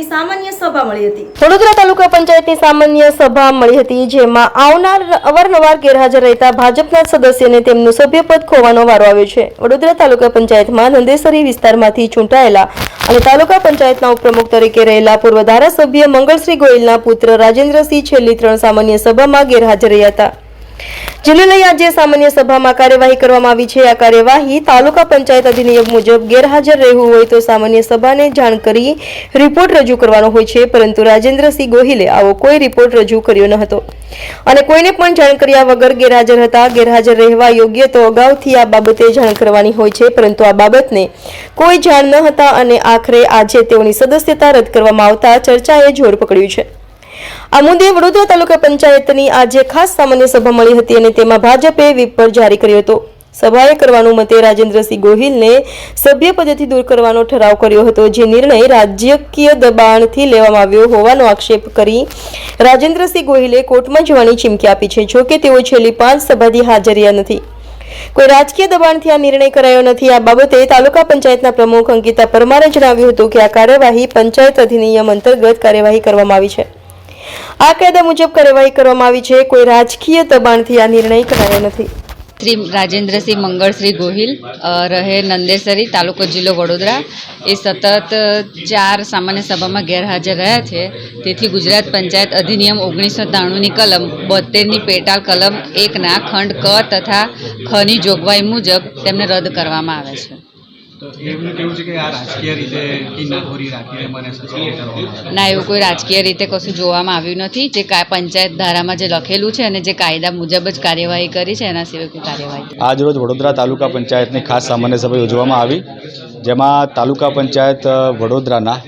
પંચાયતની સામાન્ય સભા મળી હતી. વડોદરા તાલુકા પંચાયતની સામાન્ય સભા મળી હતી, જેમાં આવનાર અવારનવાર ગેરહાજર રહેતા ભાજપના સદસ્યને તેમનું સભ્યપદ ખોવાનો વારો આવ્યો છે. વડોદરા તાલુકા પંચાયતમાં નંદેસરી વિસ્તારમાંથી ચૂંટાયેલા અને તાલુકા પંચાયતના ઉપપ્રમુખ તરીકે રહેલા પૂર્વ ધારાસભ્ય મંગળશ્રી ગોયલના પુત્ર રાજેન્દ્રસિંહ છેલ્લી ત્રણ સામાન્ય સભામાં ગેરહાજર રહ્યા હતા. જેને લઈ આજે સામાન્ય સભામાં કાર્યવાહી કરવામાં આવી છે. આ કાર્યવાહી તાલુકા પંચાયત અધિનિયમ મુજબ ગેરહાજર રહેવું હોય તો સામાન્ય સભાને જાણ કરી રિપોર્ટ રજૂ કરવાનો હોય છે. પરંતુ રાજેન્દ્રસિંહ ગોહિલે આવો કોઈ રિપોર્ટ રજૂ કર્યો ન હતો. અને કોઈને પણ જાણ કર્યા વગર ગેરહાજર હતા. ગેરહાજર રહેવા યોગ્ય તો અગાઉથી આ બાબતે જાણ કરવાની હોય છે. પરંતુ આ બાબતને કોઈ જાણ ન હતા અને આખરે આજે તેઓની સદસ્યતા રદ કરવામાં આવતા ચર્ચાએ જોર પકડ્યું છે. આ મુદ્દે વડોદરા તાલુકા પંચાયતની આજે ખાસ સામાન્ય સભા મળી હતી અને તેમાં ભાજપે વ્હીપ પર જારી કર્યો હતો. સભાએ કરવાનું મતે રાજેન્દ્રસિંહ ગોહિલને સભ્ય પદેથી દૂર કરવાનો ઠરાવ કર્યો હતો, જે નિર્ણય રાજકીય દબાણથી લેવામાં આવ્યો હોવાનો આક્ષેપ કરી રાજેન્દ્રસિંહ ગોહિલે કોર્ટમાં જવાની ચીમકી આપી છે, જોકે તેઓ છેલ્લી પાંચ સભાથી હાજર નથી. કોઈ રાજકીય દબાણથી આ નિર્ણય કરાયો નથી. આ બાબતે તાલુકા પંચાયતના પ્રમુખ અંકિતા પરમારે જણાવ્યું હતું કે આ કાર્યવાહી પંચાયત અધિનિયમ અંતર્ગત કાર્યવાહી કરવામાં આવી છે. આ કાયદા મુજબ કાર્યવાહી કરવામાં આવી છે. કોઈ રાજકીય દબાણથી આ નિર્ણય કરાયો નથી. શ્રી રાજેન્દ્રસિંહ મંગળશ્રી ગોહિલ રહે નંદેસરી તાલુકો જિલ્લો વડોદરા. એ સતત ચાર સામાન્ય સભામાં ગેરહાજર રહ્યા છે. તેથી ગુજરાત પંચાયત અધિનિયમ ઓગણીસો ત્રાણુંની કલમ બોતેરની પેટાળ કલમ એકના ખંડ ક તથા ખની જોગવાઈ મુજબ તેમને રદ કરવામાં આવે છે. એમનું કેવું છે કે આ રાજકીય રીતે કિન્નાખોરી રાખીને મને સસ્પેન્ડ કરવામાં આવે ના એવું કોઈ રાજકીય રીતે કશું જોવામાં આવ્યું નથી. જે કા- પંચાયત ધારામાં જે લખેલું છે અને જે કાયદા મુજબ જ કાર્યવાહી કરી છે એના સિવાય કોઈ કાર્યવાહી આજરોજ વડોદરા તાલુકા પંચાયતની ખાસ સામાન્ય સભા યોજવામાં આવી જેમાં તાલુકા પંચાયત વડોદરાના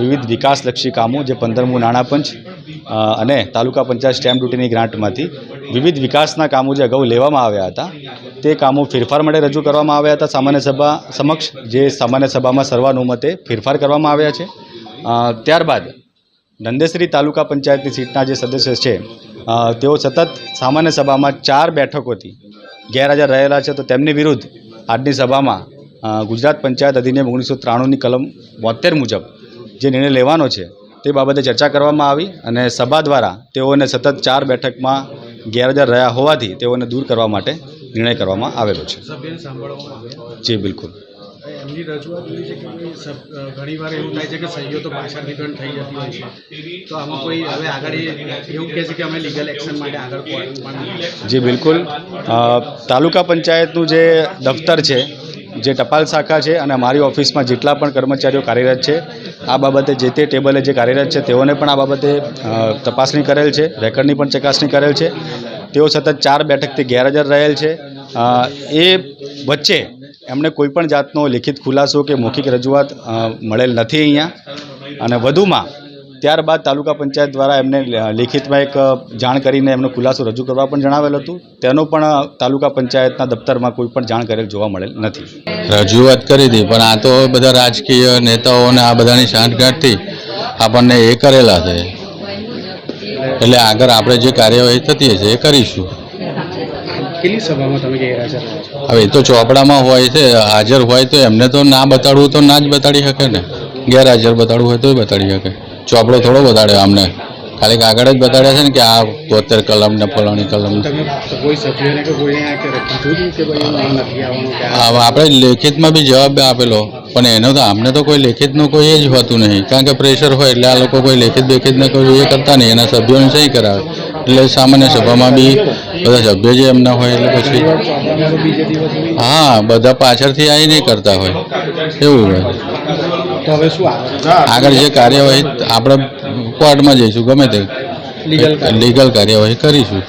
વિવિધ વિકાસલક્ષી કામો જે પંદરમું નાણાં પંચ અને તાલુકા પંચાયત સ્ટેમ્પ ડ્યુટીની ગ્રાન્ટમાંથી વિવિધ વિકાસના કામો જે અગાઉ લેવામાં આવ્યા હતા, તે કામો ફેરફાર માટે રજૂ કરવામાં આવ્યા હતા. સામાન્ય સભા સમક્ષ જે સામાન્ય સભામાં સર્વાનુમતે ફેરફાર કરવામાં આવ્યા છે. ત્યારબાદ નંદેસરી તાલુકા પંચાયતની સીટના જે સદસ્ય છે તેઓ સતત સામાન્ય સભામાં ચાર બેઠકોથી ગેરહાજર રહેલા છે. તો તેમની વિરુદ્ધ આજની સભામાં ગુજરાત પંચાયત અધિનિયમ ઓગણીસો ત્રાણુંની કલમ બોતેર મુજબ જે નિર્ણય લેવાનો છે, તે બાબતે ચર્ચા કરવામાં આવી અને સભા દ્વારા તેઓને સતત ચાર બેઠકમાં ગેરહાજર રહ્યા હોવાથી તેઓને દૂર કરવા માટે નિર્ણય કરવામાં આવેલો છે. જી બિલકુલ. એમની રજૂઆત એવી છે કે ભાઈ સબ ઘણી વાર એવું થાય છે કે સહીઓ તો પાછળથી થઈ જતી હોય છે. તો આમાં કોઈ હવે આગળ એવું કહે છે કે અમે લીગલ એક્શન માટે આગળ જી બિલકુલ. તાલુકા પંચાયતનું જે દફતર છે જે ટપાલ શાખા છે અને મારી ઓફિસમાં જેટલા પણ કર્મચારીઓ કાર્યરત છે, આ બાબતે જે તે ટેબલે જે કાર્યરત છે, તેઓને પણ આ બાબતે તપાસણી કરેલ છે, રેકર્ડની પણ ચકાસણી કરેલ છે. તેઓ સતત ચાર બેઠકથી ગેરહાજર રહેલ છે. એ વચ્ચે એમણે કોઈપણ જાતનો લિખિત ખુલાસો કે મૌખિક રજૂઆત મળેલ નથી અહીંયા. અને વધુમાં ત્યારબાદ તાલુકા પંચાયત દ્વારા એમને લેખિતમાં એક જાણ કરીને એમનો ખુલાસો રજૂ કરવા પણ જણાવેલ હતું. તેનો પણ તાલુકા પંચાયતના દફતરમાં કોઈ પણ જાણ કરેલ જોવા મળેલ નથી. રજૂઆત કરી હતી પણ આ તો બધા રાજકીય નેતાઓને આ બધાની સાંઠગાંઠથી આપણને એ કરેલા છે. એટલે આગળ આપણે જે કાર્યવાહી થતી હશે એ કરીશું. કેટલી સભામાં તમે ગેરહાજર હવે એ તો ચોપડામાં હોય છે હાજર હોય તો એમને તો ના બતાડવું તો ના જ બતાડી શકે ને. ગેરહાજર બતાડવું હોય તો બતાડી શકે. ચોપડો થોડો બતાડ્યો અમને ખાલી કાગળ જ બતાડ્યા છે ને કે આ તોતેર કલમ ને ફલાણી કલમ આ આ આપણે લેખિતમાં બી જવાબ આપેલો પણ એનો તો અમને તો કોઈ લેખિતનું કોઈ એ જ હોતું નહીં. કારણ કે પ્રેશર હોય એટલે આ લોકો કોઈ લેખિત બેખિતને કોઈ એ કરતા નહીં. એના સભ્યોને સહી કરાવે. એટલે સામાન્ય સભામાં બી બધા સભ્યો જે એમના હોય એટલે પછી હા બધા પાછળથી આવી નહીં કરતા હોય. એવું હોય. તો હવે શું આગળ આગળ જે કાર્યવાહી આપણે કોર્ટમાં જઈશું ગમે તે લીગલ લીગલ કાર્યવાહી કરીશું.